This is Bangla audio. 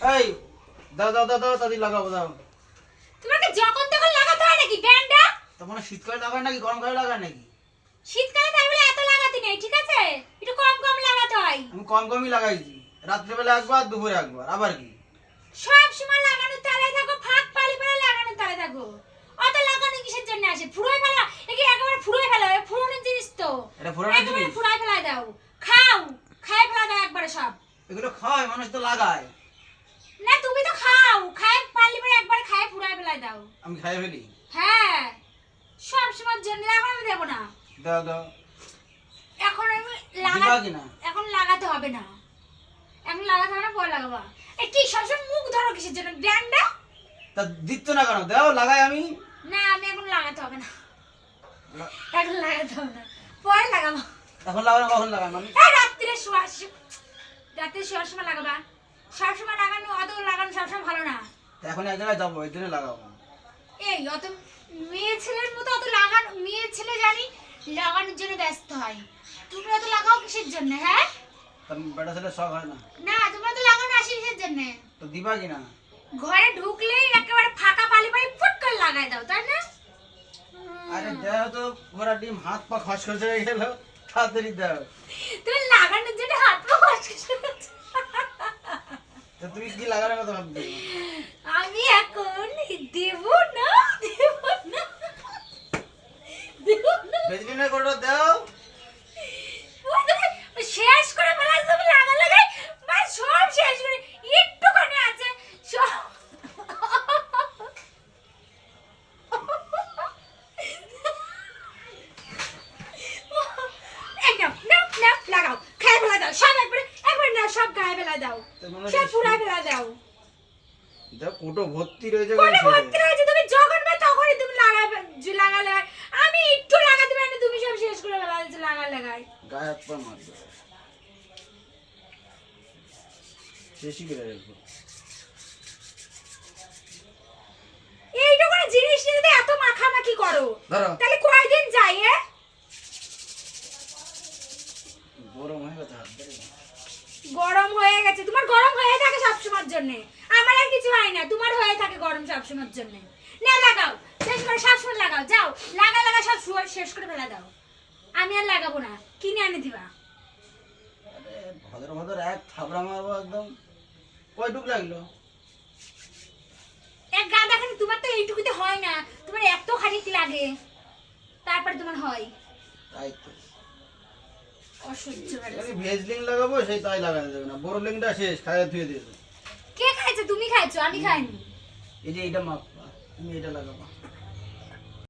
এই দাও দাও দাও দাও তাড়াতাড়ি লাগাবো দাও। তোমাকে যখন তখন লাগাতে হয় নাকি ব্যান্ডটা তো মানে শীতকালে লাগায় নাকি গরমকালে লাগায় নাকি? শীতকালে তাই বলে এত লাগাতে নেই ঠিক আছে? একটু কম কম লাগাতে হয়। আমি কম কমই লাগাইছি। রাত্রেবেলা একবার দুপুরে একবার আবার কি? সব সময় লাগানোর তালে থাকো ফাঁক পালি পালে লাগানোর তালে থাকো। অত লাগানো কিসের জন্য আসে? ফুরোয় ফেলা একে একেবারে ফুরোয় ফেলা এ ফুরোনোর জিনিস তো। এটা একেবারে জিনিস? ফুরাই ফেলাই দাও। খাও খাই ফেলা দাও একবারে সব। এগুলো খায় মানুষ তো লাগায়। না তুমি তো খাও। খাই পারলি পরে একবার খাই ফুরাই ফেলাই দাও। আমি খাই ফেলি। হ্যাঁ সব সময় জন্য এখন আমি দেবো না। দাও দাও। এখন আমি লাগা এখন লাগাতে হবে না। এখন লাগাতে হবে না পরে লাগাবা। এ কি সবসময় মুখ ধরো কিসের জন্য? ব্যান্ডটা তা দিচ্ছ না কেন? দাও লাগাই আমি। না আমি এখন লাগাতে হবে না। এখন লাগাতে হবে না। পরে লাগাবো। এখন লাগানো কখন লাগাই আমি রাত্রে শোয়ার রাত্রে শোয়ার সময় লাগাবা। সবসময় লাগানো অত লাগানো সবসময় ভালো না। এখন এক জায়গায় যাব এই জন্য লাগাবো এই অত মেয়ে ছেলের মতো অত লাগানো মেয়ে ছেলে জানি লাগানোর জন্য ব্যস্ত হয়। তুমি অত লাগাও কিসের জন্য হ্যাঁ? বেটা ছেলে শখ হয় না। না তোমরা তো লাগানো আসি কিসের জন্য? তো দিবা কিনা ঘরে ঢুকলেই একেবারে ফাঁকা পালি পালি ফুট করে লাগাই দাও তাই না? আরে দেও তো ঘোড়া ডিম হাত পা খসখসে হয়ে গেল তাড়াতাড়ি দাও তুমি লাগানোর জন্য হাত পা কষ্ট করছ। তা তুমি কি লাগানোর কথা ভাবছ আমি এখন দেব না দেব না দেব না বেজবিনের কোটা দাও। শেষ করে ফেলাই তুমি লাগা লাগাই মানে সব শেষ করে একটুখানি আছে সব। সব একবারে একবার না সব গায়ে ফেলা দাও সব পুরাই দাও। কোটো ভর্তি রয়েছে গাড়ি ভর্তি রয়েছে তুমি যখন তখনই তুমি লাগাবে লাগালে আমি একটু লাগাতে পারি না তুমি সব শেষ করে ফেলা দিচ্ছ লাগা লাগাই গায়ে হাত পা মারবে শেষই করে রাখব এইটা জিনিস নিয়ে যদি এত মাখামাখি করো তাহলে কয়দিন যাই এ? গরম হয়ে গেছে হাত গরম হয়ে গেছে। তোমার গরম হয়ে থাকে সবসময়ের জন্য। আমার আর কিছু হয় না। তোমার হয়ে থাকে গরম সবসময়ের জন্য। না লাগাও। শেষ করে সবসময় লাগাও। যাও। লাগা লাগা সব শেষ করে ফেলা দাও। আমি আর লাগাবো না। কিনে এনে দিবা? ভদর ভদর এক থাবড়া মারবো একদম। কয়টুক লাগল? এক গা দেখানি তোমার তো এইটুকুতে হয় না। তোমার এত খানিক লাগে। তারপর তোমার হয়। তাই তো। অসহ্য আমি ভেজলিং লাগাবো সেই তাই লাগাতে দেবে না। বোরলিংটা শেষ খাইয়ে ধুয়ে দিয়েছে কে খাইছে? তুমি খাইছো আমি খাইনি। এই যে এইটা মাপ তুমি এটা লাগাবা।